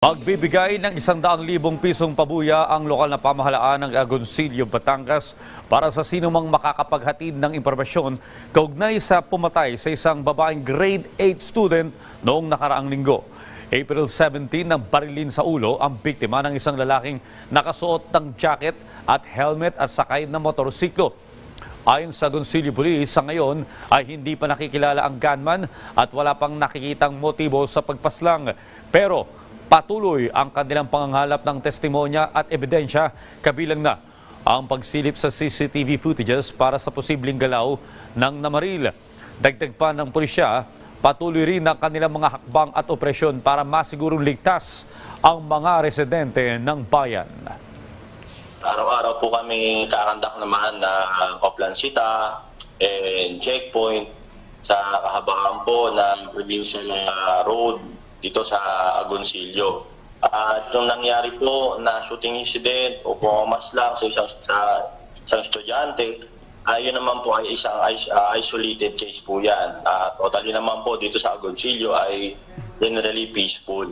Magbibigay ng isang daang libong pisong pabuya ang lokal na pamahalaan ng Agoncillo, Batangas para sa sinumang makakapaghatid ng impormasyon kaugnay sa pumatay sa isang babaeng grade 8 student noong nakaraang linggo. April 17 ng barilin sa ulo ang biktima ng isang lalaking nakasuot ng jacket at helmet at sakay ng motorsiklo. Ayon sa Agoncillo Police, sa ngayon ay hindi pa nakikilala ang gunman at wala pang nakikitang motibo sa pagpaslang. Pero patuloy ang kanilang panganghalap ng testimonya at ebidensya kabilang na ang pagsilip sa CCTV footages para sa posibleng galaw ng namaril. Dagdag pa ng pulisya, patuloy rin ang kanilang mga hakbang at operasyon para masigurong ligtas ang mga residente ng bayan. Araw-araw po kami kakandak naman na Oplansita and checkpoint sa kahabaan po ng Provincial ah, Road dito sa Agoncillo. At nung nangyari po na shooting incident o pumamas lang sa isang, sa, isang estudyante, ayun naman po ay isang is- ah, isolated case po yan. At totally naman po dito sa Agoncillo ay generally peaceful.